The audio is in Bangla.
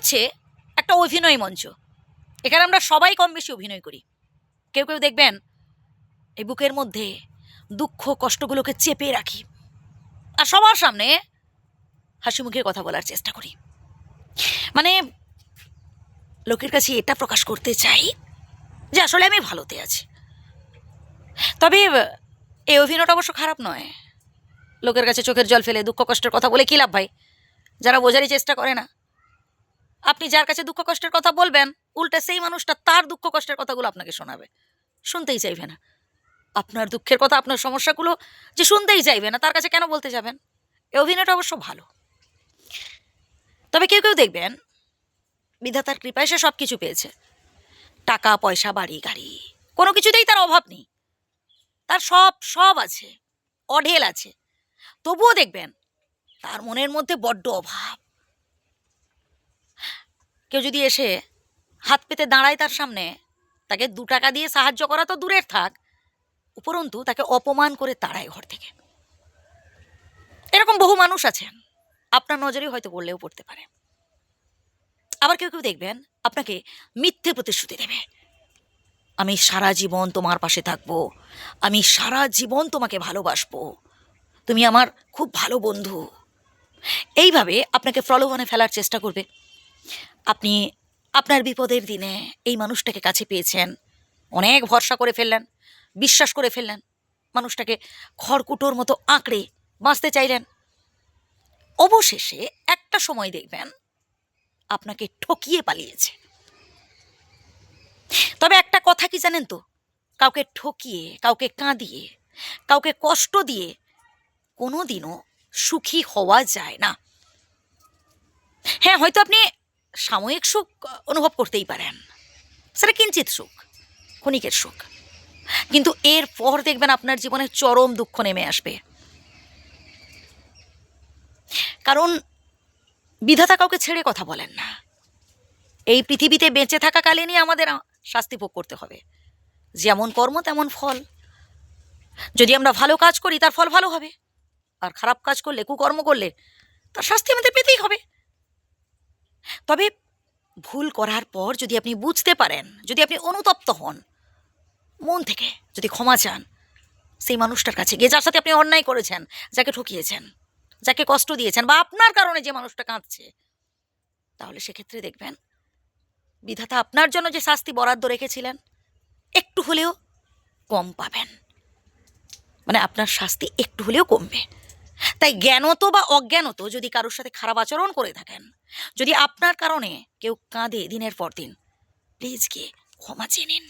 হচ্ছে একটা অভিনয় মঞ্চ। এখানে আমরা সবাই কম বেশি অভিনয় করি। কেউ কেউ দেখবেন, এই বুকের মধ্যে দুঃখ কষ্টগুলোকে চেপে রাখি। আর সবার সামনে হাসি মুখে কথা বলার চেষ্টা করি। মানে লোকের কাছে এটা প্রকাশ করতে চাই যে আসলে আমি ভালোতে আছি। তবে, এই অভিনয়টা অবশ্য খারাপ নয়। লোকের কাছে চোখের জল ফেলে দুঃখ কষ্টের কথা বলে কী লাভ ভাই? যারা বোঝারই চেষ্টা করে না। আপনি যার কাছে দুঃখ কষ্টের কথা বলবেন, উল্টে সেই মানুষটা তার দুঃখ কষ্টের কথাগুলো আপনাকে শোনাবে। শুনতেই চাইবে না। আপনার দুঃখের কথা, আপনার সমস্যাগুলো যে শুনতেই চাইবে না, তার কাছে কেন বলতে যাবেন? এ অভিনয়টা অবশ্য ভালো। তবে কেউ কেউ দেখবেন, বিধাতার কৃপায় সে সব কিছু পেয়েছে। টাকা, পয়সা, বাড়ি, গাড়ি, কোনো কিছুতেই তার অভাব নেই। তার সব সব আছে, অঢেল আছে। তবুও দেখবেন, তার মনের মধ্যে বড্ড অভাব। কেউ যদি এসে হাত পেতে দাঁড়ায় তার সামনে, তাকে দু টাকা দিয়ে সাহায্য করা তো দূরের থাক, উপরন্তু তাকে অপমান করে তাড়ায় ঘর থেকে। এরকম বহু মানুষ আছেন, আপনার নজরেই হয়তো পড়লেও পড়তে পারে। আবার কেউ কেউ দেখবেন, আপনাকে মিথ্যে প্রতিশ্রুতি দেবে। আমি সারা জীবন তোমার পাশে থাকব, আমি সারা জীবন তোমাকে ভালোবাসবো। তুমি আমার খুব ভালো বন্ধু। এইভাবে আপনাকে প্রলোভনে ফেলার চেষ্টা করবে। আপনি আপনার বিপদের দিনে এই মানুষটাকে কাছে পেয়েছেন। অনেক ভরসা করে ফেললেন, বিশ্বাস করে ফেললেন। মানুষটাকে খড়কুটোর মতো আঁকড়ে বাঁচতে চাইলেন। অবশেষে একটা সময় দেখবেন আপনাকে ঠকিয়ে পালিয়েছে। তবে একটা কথা কি জানেন তো? কাউকে ঠকিয়ে, কাউকে কাঁদিয়ে, কাউকে কষ্ট দিয়ে কোনো দিনও সুখী হওয়া যায় না। হ্যাঁ হয়তো আপনি সাময়িক সুখ অনুভব করতেই পারেন। সেটা কিঞ্চিত সুখ, ক্ষণিকের সুখ। কিন্তু এর পর দেখবেন আপনার জীবনে চরম দুঃখ নেমে আসবে। কারণ বিধাতা কাউকে ছেড়ে কথা বলেন না। এই পৃথিবীতে বেঁচে থাকাকালীনই আমাদের শাস্তি ভোগ করতে হবে। যেমন কর্ম, তেমন ফল। যদি আমরা ভালো কাজ করি, তার ফল ভালো হবে। আর খারাপ কাজ করলে, কুকর্ম করলে, তার শাস্তি আমাদের পেতেই হবে। তবে ভুল করার পর যদি আপনি বুঝতে পারেন, যদি আপনি অনুতপ্ত হন, মন থেকে যদি ক্ষমা চান, সেই মানুষটার কাছে গিয়ে, যার সাথে আপনি অন্যায় করেছেন, যাকে ঠকিয়েছেন, যাকে কষ্ট দিয়েছেন বা আপনার কারণে যে মানুষটা কাঁদছে, তাহলে সেক্ষেত্রে দেখবেন বিধাতা আপনার জন্য যে শাস্তি বরাদ্দ রেখেছিলেন, একটু হলেও কম পাবেন। মানে আপনার শাস্তি একটু হলেও কমবে। তাই জ্ঞানত বা অজ্ঞানত যদি কারোর সাথে খারাপ আচরণ করে থাকেন, যদি আপনার কারণে কেউ কাঁদে দিনের পর দিন প্লিজ গিয়ে ক্ষমা চেয়ে নিন।